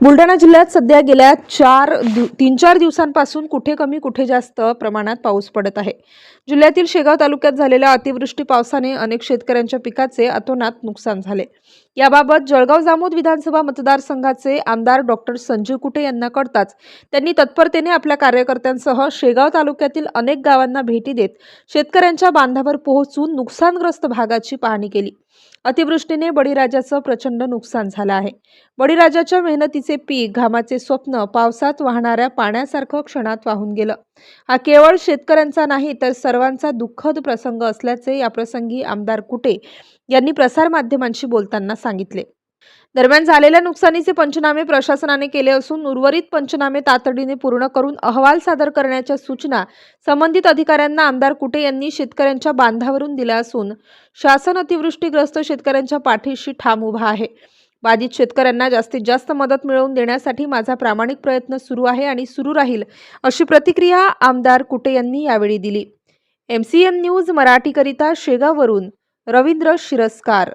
Buldhana जिल्ह्यात सध्या गेल्या चार दिव तीन चार दिवसांपासून कुठे कमी कुठे जास्त प्रमाणात पाऊस पडत आहे. जिल्ह्यातील शेगाव तालुक्यात झालेल्या अतिवृष्टी पावसाने अनेक शेतकऱ्यांच्या पिकाचे अतोनात नुकसान झाले. याबाबत जळगाव जामोद विधानसभा मतदारसंघाचे आमदार डॉक्टर संजीव कुटे यांना कळताच त्यांनी तत्परतेने आपल्या कार्यकर्त्यांसह शेगाव तालुक्यातील अनेक गावांना भेटी देत शेतकऱ्यांच्या बांधावर पोहोचून नुकसानग्रस्त भागाची पाहणी केली. अतिवृष्टीने बळीराजाचं प्रचंड नुकसान झालं आहे. बळीराजाच्या मेहनतीचे पीक घामाचे स्वप्न पावसात वाहणाऱ्या पाण्यासारखं क्षणात वाहून गेलं. हा केवळ शेतकऱ्यांचा नाही तर सर्वांचा दुःखद प्रसंग असल्याचे याप्रसंगी आमदार कुटे यांनी प्रसारमाध्यमांशी बोलताना सांगितले. दरम्यान झालेल्या नुकसानीचे पंचनामे प्रशासनाने केले असून उर्वरित पंचनामे तातडीने पूर्ण करून अहवाल सादर करण्याच्या सूचना संबंधित अधिकाऱ्यांना आमदार कुटे यांनी शेतकऱ्यांच्या बांधावरून दिल्या असून शासन अतिवृष्टीग्रस्त शेतकऱ्यांच्या पाठीशी ठाम उभा आहे. बाधित शेतकऱ्यांना जास्तीत जास्त मदत मिळवून देण्यासाठी माझा प्रामाणिक प्रयत्न सुरू आहे आणि सुरू राहील अशी प्रतिक्रिया आमदार कुटे यांनी यावेळी दिली. एम सी एन न्यूज मराठीकरिता शेगाववरून रवींद्र शिरस्कार.